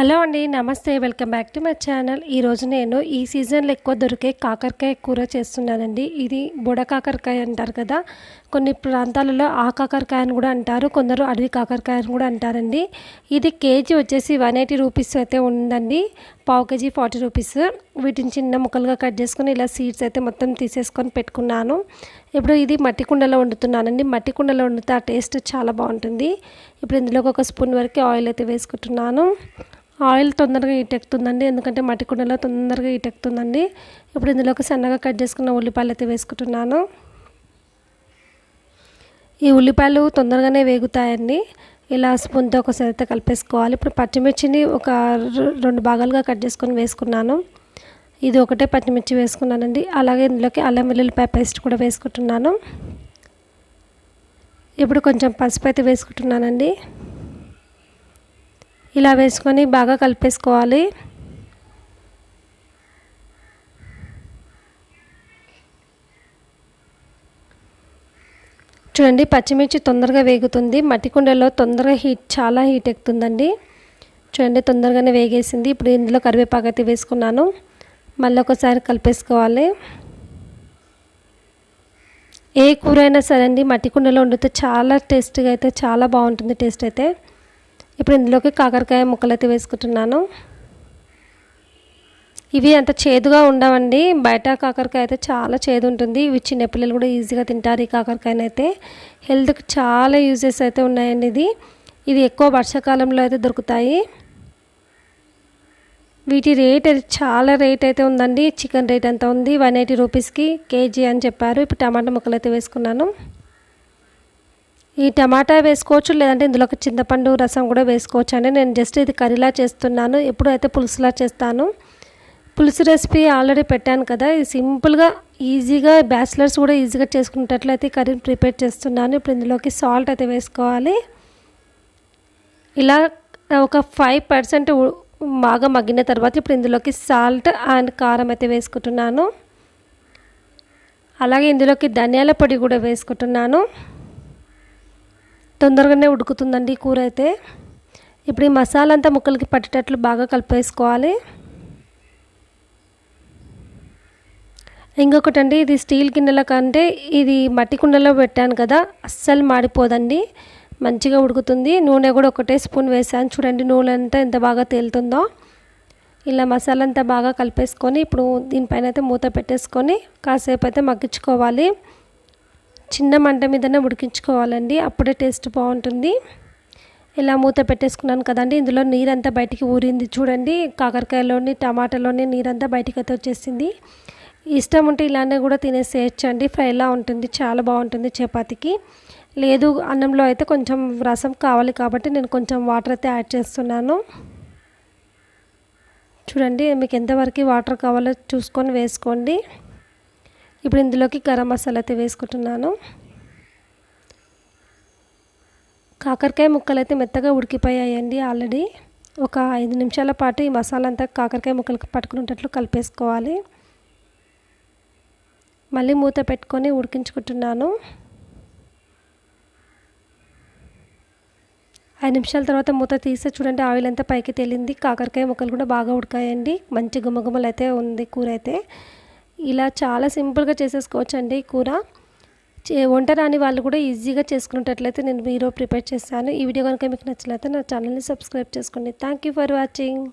Hello అండి నమస్తే. Welcome back to my channel. ఈరోజు నేను ఈ సీజన్లో ఎక్కువ దొరికే కాకరకాయ కూర చేస్తున్నానండి. ఇది బుడ కాకరకాయ అంటారు కదా. కొన్ని ప్రాంతాలలో ఆ కాకరకాయ అని కూడా అంటారు కొందరు అడవి కాకరకాయ అని కూడా అంటారండి. ఇది కేజీ వచ్చేసి వన్ ఎయిటీ రూపీస్ అయితే ఉందండి. పావు కేజీ ఫార్టీ రూపీస్. వీటిని చిన్న ముక్కలుగా కట్ చేసుకొని ఇలా సీడ్స్ అయితే మొత్తం తీసేసుకొని పెట్టుకున్నాను. ఇప్పుడు ఇది మట్టి కుండలో వండుతున్నానండి. మట్టి కుండలో వండితే ఆ టేస్ట్ చాలా బాగుంటుంది. ఇప్పుడు ఇందులోకి ఒక స్పూన్ వరకు ఆయిల్ అయితే వేసుకుంటున్నాను. ఆయిల్ తొందరగా ఎక్కుతుందండి. ఎందుకంటే మట్టి కుండలో తొందరగా ఎక్కుతుందండి. ఇప్పుడు ఇందులోకి సన్నగా కట్ చేసుకున్న ఉల్లిపాయలు అయితే వేసుకుంటున్నాను. ఈ ఉల్లిపాయలు తొందరగానే వేగుతాయండి. ఇలా స్పూన్తో ఒకసారి అయితే కలిపేసుకోవాలి. ఇప్పుడు పచ్చిమిర్చిని ఒక రెండు భాగాలుగా కట్ చేసుకొని వేసుకున్నాను. ఇది ఒకటే పచ్చిమిర్చి వేసుకున్నానండి. అలాగే ఇందులోకి అల్లం వెల్లుల్లిపాయ పేస్ట్ కూడా వేసుకుంటున్నాను. ఇప్పుడు కొంచెం పసుపు అయితే వేసుకుంటున్నానండి. ఇలా వేసుకొని బాగా కలిపేసుకోవాలి. చూడండి పచ్చిమిర్చి తొందరగా వేగుతుంది. మట్టి కుండలో తొందరగా హీట్ చాలా హీట్ ఎక్కుతుందండి. చూడండి తొందరగానే వేగేసింది. ఇప్పుడు ఇందులో కరివేపాకు అయితే వేసుకున్నాను. మళ్ళీ ఒకసారి కలిపేసుకోవాలి. ఏ కూర అయినా సరే అండి మట్టి కుండలో వండితే చాలా టేస్ట్గా అయితే చాలా బాగుంటుంది టేస్ట్ అయితే. ఇప్పుడు ఇందులోకి కాకరకాయ ముక్కలు అయితే వేసుకుంటున్నాను. ఇవి అంత చేదుగా ఉండవండి. బయట కాకరకాయ అయితే చాలా చేదు ఉంటుంది ఇవి చిన్నపిల్లలు కూడా ఈజీగా తింటారు ఈ కాకరకాయనైతే హెల్త్కి చాలా యూజెస్ అయితే ఉన్నాయండి ఇది. ఇది ఎక్కువ వర్షాకాలంలో అయితే దొరుకుతాయి. వీటి రేట్ చాలా రేట్ అయితే ఉందండి. చికెన్ రేట్ ఎంత ఉంది? వన్ ఎయిటీ రూపీస్కి కేజీ అని చెప్పారు. ఇప్పుడు టమాటా ముక్కలు అయితే వేసుకున్నాను. ఈ టమాటా వేసుకోవచ్చు లేదంటే ఇందులో ఒక చింతపండు రసం కూడా వేసుకోవచ్చు అండి. నేను జస్ట్ ఇది కర్రీలా చేస్తున్నాను. ఎప్పుడు అయితే పులుసులా చేస్తాను. పులుసు రెసిపీ ఆల్రెడీ పెట్టాను కదా. ఇది సింపుల్గా ఈజీగా బ్యాచిలర్స్ కూడా ఈజీగా చేసుకునేటట్లయితే కర్రీని ప్రిపేర్ చేస్తున్నాను. ఇప్పుడు ఇందులోకి సాల్ట్ అయితే వేసుకోవాలి. ఇలా ఒక ఫైవ్ పర్సెంట్ బాగా మగ్గిన తర్వాత ఇప్పుడు ఇందులోకి సాల్ట్ అండ్ కారం అయితే వేసుకుంటున్నాను. అలాగే ఇందులోకి ధనియాల పొడి కూడా వేసుకుంటున్నాను. తొందరగానే ఉడుకుతుందండి కూర అయితే. ఇప్పుడు ఈ మసాలా అంతా ముక్కలకి పట్టేటట్లు బాగా కలిపేసుకోవాలి. ఇంకొకటి అండి ఇది స్టీల్ గిన్నెల కంటే ఇది మట్టి కుండలో పెట్టాను కదా అస్సలు మాడిపోదండి. మంచిగా ఉడుకుతుంది. నూనె కూడా ఒకటే స్పూన్ వేసాను. చూడండి నూనె అంతా ఎంత బాగా తేలుతుందో. ఇలా మసాలా అంతా బాగా కలిపేసుకొని ఇప్పుడు దీనిపైన అయితే మూత పెట్టేసుకొని కాసేపు అయితే మగ్గించుకోవాలి. చిన్న మంట మీదనే ఉడికించుకోవాలండి. అప్పుడే టేస్ట్ బాగుంటుంది. ఇలా మూత పెట్టేసుకున్నాను కదండి. ఇందులో నీరంతా బయటికి ఊరింది చూడండి. కాకరకాయలోని టమాటాలోని నీరంతా బయటికి అయితే వచ్చేసింది. ఇష్టం ఉంటే ఇలానే కూడా తినేసేయచ్చండి. ఫ్రైలా ఉంటుంది చాలా బాగుంటుంది చపాతీకి. లేదు అన్నంలో అయితే కొంచెం రసం కావాలి కాబట్టి నేను కొంచెం వాటర్ అయితే యాడ్ చేస్తున్నాను. చూడండి మీకు ఎంతవరకు వాటర్ కావాలో చూసుకొని వేసుకోండి. ఇప్పుడు ఇందులోకి గరం మసాలా అయితే వేసుకుంటున్నాను. కాకరకాయ ముక్కలు అయితే మెత్తగా ఉడికిపోయాయండి ఆల్రెడీ. ఒక ఐదు నిమిషాల పాటు ఈ మసాలా అంతా కాకరకాయ ముక్కలకి పట్టుకునేటట్లు కలిపేసుకోవాలి. మళ్ళీ మూత పెట్టుకొని ఉడికించుకుంటున్నాను. ఐదు నిమిషాల తర్వాత మూత తీస్తే చూడండి ఆయిల్ అంతా పైకి తేలింది. కాకరకాయ ముక్కలు కూడా బాగా ఉడకాయండి. మంచి గుమ్మగుమ్మలు అయితే ఉంది కూర అయితే ఇలా చాలా సింపుల్గా చేసేసుకోవచ్చు అండి కూర. వంట రాని వాళ్ళు కూడా ఈజీగా చేసుకునేటట్లయితే నేను మీరు ప్రిపేర్ చేస్తాను. ఈ వీడియో కనుక మీకు నచ్చినట్లయితే నా ఛానల్ని సబ్స్క్రైబ్ చేసుకోండి. Thank you for watching.